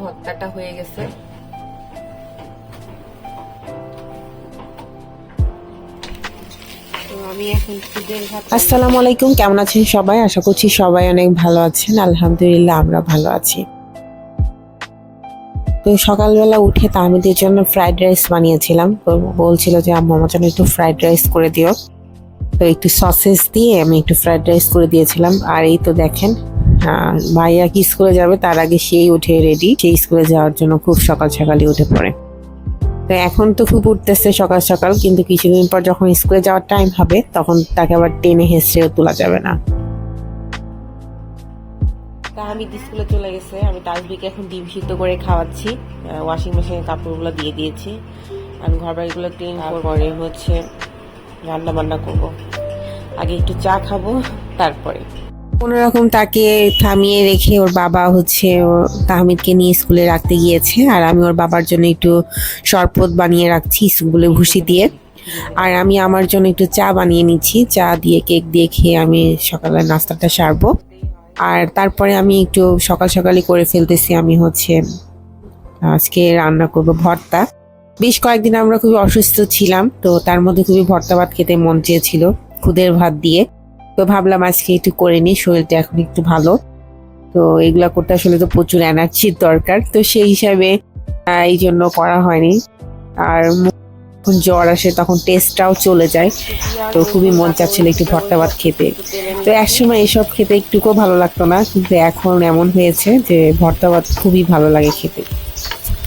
ভর্তাটা হয়ে গেছে। আসসালামু আলাইকুম, কেমন আছেন সবাই? আশা করছি সবাই অনেক ভালো আছেন। আলহামদুলিল্লাহ, আমরা ভালো আছি। তো সকালবেলা উঠে তাহমিদের জন্য ফ্রাইড রাইস বানিয়েছিলাম। বলছিল যে, আম্মু, আমার জন্য একটু ফ্রাইড রাইস করে দিও। তো একটু সসেস দিয়ে আমি একটু ফ্রাইড রাইস করে দিয়েছিলাম। আর এই তো দেখেন আহ, ভাইয়া কি স্কুলে যাবে তার আগে সেই উঠে রেডি সেই স্কুলে যাওয়ার জন্য খুব সকাল সকালই উঠে পড়ে। তো এখন তো খুব উঠতেছে সকাল সকাল কিন্তু কিছুদিন পর যখন স্কুলে যাওয়ার টাইম হবে তখন তাকে আবার টেনে হেসড়েও তোলা যাবে না। তা আমি স্কুলে চলে গেছে। আমি তাজবিকে এখন ডিম সিদ্ধ করে খাওয়াচ্ছি। ওয়াশিং মেশিনে কাপড়গুলো দিয়ে দিয়েছি। আমি ঘর বাড়িগুলো ক্লিন করে হচ্ছে রান্না বান্না করব। আগে একটু চা খাব তারপরে। কোনোরকম তাকে থামিয়ে রেখে ওর বাবা হচ্ছে ওর তাহমিদকে নিয়ে স্কুলে রাখতে গিয়েছে, আর আমি ওর বাবার জন্য একটু শরবত বানিয়ে রাখছি স্কুলে ভুসি দিয়ে। আর আমি আমার জন্য একটু চা বানিয়ে নিচ্ছি, চা দিয়ে কেক দিয়ে খেয়ে আমি সকালের নাস্তাটা সারবো। আর তারপরে আমি একটু সকাল সকালই করে ফেলতেছি, আমি হচ্ছে আজকে রান্না করব ভর্তা। বেশ কয়েকদিন আমরা খুবই অসুস্থ ছিলাম, তো তার মধ্যে খুবই ভর্তা ভাত খেতে মন চেয়েছিল, খুদের ভাত দিয়ে। তো ভাবলাম আজকে একটু করে নিই, শরীরটা এখন একটু ভালো। তো এগুলা করতে আসলে তো প্রচুর এনার্জির দরকার। তো সেই হিসাবে এই জন্য করা হয়নি। আর যখন জ্বর আসে তখন টেস্টটাও চলে যায়। তো খুবই মন চাচ্ছিল একটু ভর্তা ভাত খেতে। তো একসময় এসব খেতে একটুকুও ভালো লাগতো না। কিন্তু এখন এমন হয়েছে যে ভর্তা ভাত খুবই ভালো লাগে খেতে।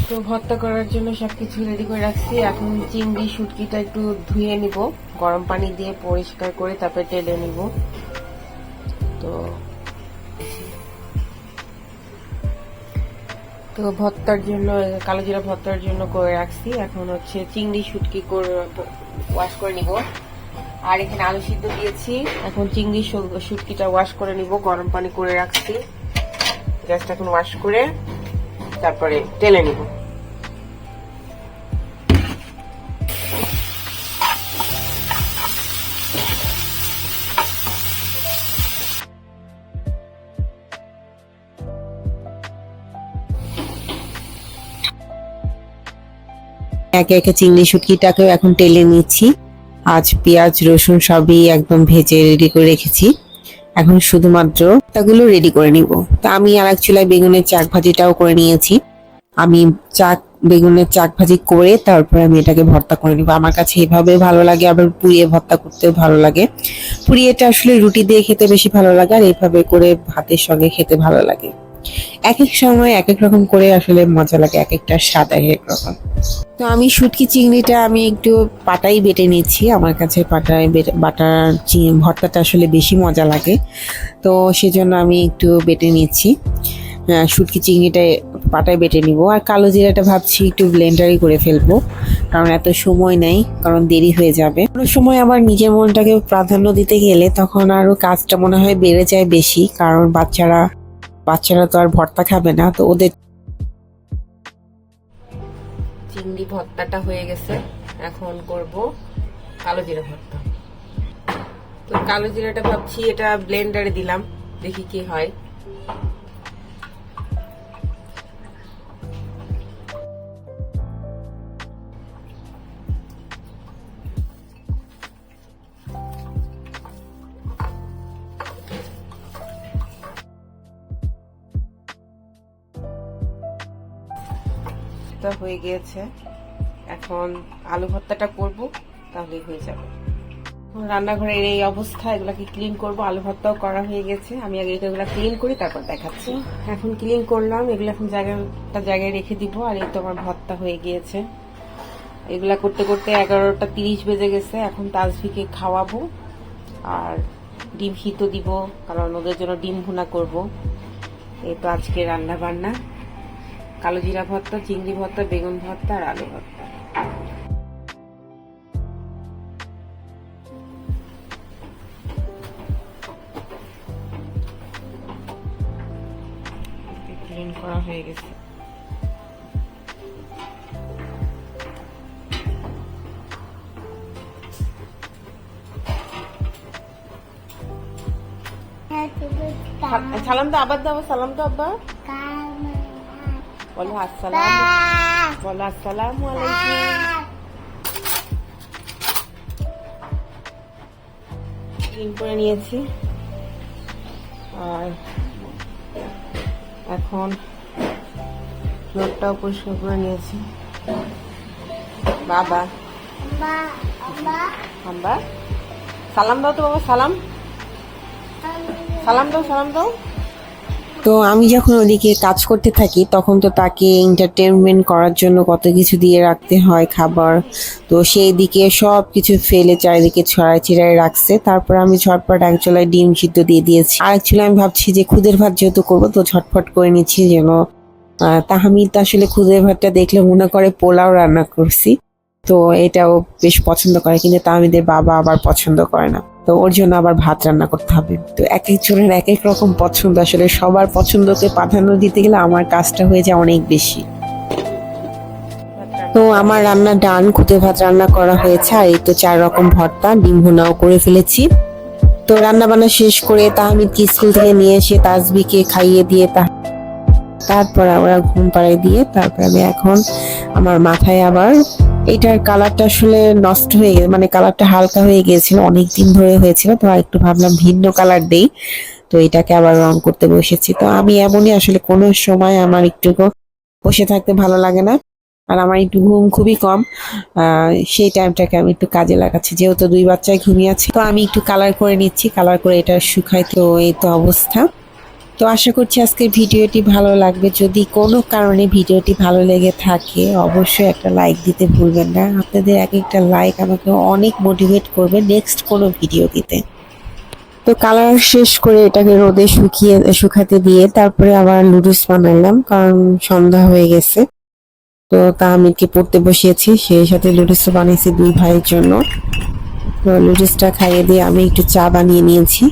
তো ভর্তা করার জন্য সবকিছু রেডি করে রাখছি। এখন চিংড়ি শুটকিটা একটু ধুয়ে নিব। গরম পানি দিয়ে পরিষ্কার করে তারপরে টেলে নিব। তো তো ভর্তার জন্য, কালো জিরা ভর্তার জন্য করে রাখছি। এখন হচ্ছে চিংড়ি শুটকি করে ওয়াশ করে নিব। আর এখানে আলু সিদ্ধ দিয়েছি। এখন চিংড়ি শুটকিটা ওয়াশ করে নিব। গরম পানি করে রাখছি। গ্যাসটা এখন ওয়াশ করে তারপরে টেলে নিব। একে একে চিংড়ি শুটকিটাকেও এখন টেলে নিচ্ছি। আজ পেঁয়াজ, রসুন সবই একদম ভেজে রেডি করে রেখেছি। এখন শুধুমাত্র তাগুলো রেডি করে নিব। তা আমি আর এক চুলায় বেগুনের চাক ভাজিটাও করে নিয়েছি। আমি চাক, বেগুনের চাক ভাজি করে তারপরে আমি এটাকে ভর্তা করে নিব। আমার কাছে এভাবে ভালো লাগে, আবার পুড়িয়ে ভর্তা করতেও ভালো লাগে। পুড়িয়েটা আসলে রুটি দিয়ে খেতে বেশি ভালো লাগে, আর এইভাবে করে ভাতের সঙ্গে খেতে ভালো লাগে। এক এক সময় এক এক রকম করে আসলে মজা লাগে এক একটা স্বাদ এক এক রকম। তো আমি শুটকি চিংড়িটা আমি একটু পাটাই বেটে নিচ্ছি। আমার কাছে পাটায় বেটে বাটার ভর্তাটা আসলে বেশি মজা লাগে। তো সেজন্য আমি একটু বেটে আহ, শুটকি চিংড়িটা পাটায় বেটে নিব। আর কালো জিরাটা ভাবছি একটু ব্লেন্ডারই করে ফেলব। কারণ এত সময় নেই কারণ দেরি হয়ে যাবে। কোনো সময় আমার নিজের মনটাকে প্রাধান্য দিতে গেলে তখন আরও কাজটা মনে হয় বেড়ে যায় বেশি। কারণ বাচ্চারা বাচ্চারা তো আর ভর্তা খাবে না, তো ওদের চিংড়ি ভর্তাটা হয়ে গেছে। এখন করব কালো জিরা ভর্তা। তো কালো জিরাটা ভাবছি, এটা ব্লেন্ডারে দিলাম, দেখি কি হয়। তা হয়ে গিয়েছে। এখন আলু ভর্তাটা করব, তাহলেই হয়ে যাবে। রান্নাঘরের এই অবস্থা, এগুলাকে ক্লিন করব। আলু ভর্তাও করা হয়ে গেছে। আমি আগে এগুলো ক্লিন করি, তারপর দেখাচ্ছি। এখন ক্লিন করলাম, এগুলো এখন জায়গাটা জায়গায় রেখে দিব। আর এই তো আমার ভর্তা হয়ে গিয়েছে। এগুলা করতে করতে এগারোটা তিরিশ বেজে গেছে। এখন তাজভিকে খাওয়াবো। আর ডিম সিদ্ধ দিব, কারণ ওদের জন্য ডিম ভুনা করব। এই তো আজকে রান্না বান্না কালো জিরা ভর্তা চিংড়ি ভর্তা বেগুন ভর্তা আর আলু ভর্তা। ক্লিন করা হয়ে গেছে। সালাম তো আবার দাও সালাম তো আব্বা। বলো আসসালাম বলো আসসালামু আলাইকুম। ক্লিন করে নিয়েছি। আর এখন ফ্লোরটাও পরিষ্কার করে নিয়েছি। বাবা। হাম্বা সালাম দাও তো বাবা সালাম। সালাম দাও সালাম দাও। তো আমি যখন ওদিকে কাজ করতে থাকি, তখন তো তাকে এন্টারটেনমেন্ট করার জন্য কত কিছু দিয়ে রাখতে হয় খাবার। তো সেই দিকে সব কিছু ফেলে চারিদিকে ছড়াই ছিড়াই রাখছে। তারপর আমি ঝটপট এক চুলায় ডিম সিদ্ধ দিয়ে দিয়েছি। আর এক আমি ভাবছি যে খুদের ভাত যেহেতু করব, তো ঝটপট করে নিচ্ছি যেন তাহমিদ আসলে খুদের ভাতটা দেখলে মনে করে পোলাও রান্না করছি। তো এটাও বেশ পছন্দ করে, কিন্তু তাহমিদের বাবা আবার পছন্দ করে না। তো ওর জন্য আবার ভাত রান্না করতে হবে। তো এক একজনের এক এক রকম পছন্দ। আসলে সবার পছন্দকে প্রাধান্য দিতে গেলে আমার কাজটা হয়ে যায় অনেক বেশি। তো আমার রান্না ডান, খুদে ভাত রান্না করা হয়েছে, আর এই তো চার রকম ভর্তা, ডিম ভুনাও করে ফেলেছি। তো রান্না বান্না শেষ করে তাহমিদকে স্কুল থেকে নিয়ে এসে তাজবিকে খাইয়ে দিয়ে তা তারপর আমরা ঘুম পাড়াই দিয়ে তারপর আমি এখন আমার মাথায় আবার এটার কালারটা আসলে নষ্ট হয়ে গেছে মানে কালারটা হালকা হয়ে গিয়েছিল অনেক দিন ধরে হয়েছিল, তো একটু ভাবলাম ভিন্ন কালার দেই। তো এটাকে আবার রং করতে বসেছি। তো আমি এমনই আসলে কোনো সময় আমার একটু বসে থাকতে ভালো লাগে না, আর আমার একটু ঘুম খুবই কম সেই টাইমটাকে আমি একটু কাজে লাগাচ্ছি। যেহেতু দুই বাচ্চায় ঘুমিয়ে আছে, তো আমি একটু কালার করে নিচ্ছি কালার করে এটা শুকাই তো এই তো অবস্থা। তো আশা করছি আজকের ভিডিওটি ভালো লাগবে। যদি কোনো কারণে ভিডিওটি ভালো লেগে থাকে, অবশ্যই একটা লাইক দিতে ভুলবেন না। আপনাদের এক একটা লাইক আমাকে অনেক মোটিভেট করবে নেক্সট কোনো ভিডিও দিতে। তো কালার শেষ করে এটাকে রোদে শুকিয়ে, শুকাতে দিয়ে তারপরে আবার লুডুস বানালাম, কারণ সন্ধ্যা হয়ে গেছে। তো তাহমিদকে পড়তে বসিয়েছি, সেই সাথে লুডুস বানিয়েছি দুই ভাইয়ের জন্য। তো লুডুসটা খাইয়ে দিয়ে আমি একটু চা বানিয়ে নিয়েছি।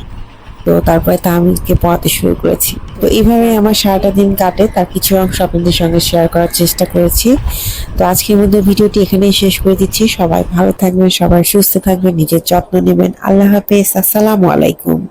তো তারপরে তাহমিদকে পড়াতে শুরু করেছি। তো এইভাবে আমার সারাটা দিন কাটে, তার কিছু অংশ আপনাদের সঙ্গে শেয়ার করার চেষ্টা করেছি। তো আজকের মধ্যে ভিডিওটি এখানেই শেষ করে দিচ্ছি। সবাই ভালো থাকবেন, সবাই সুস্থ থাকবেন, নিজের যত্ন নেবেন। আল্লাহ হাফেজ, আসসালামু আলাইকুম।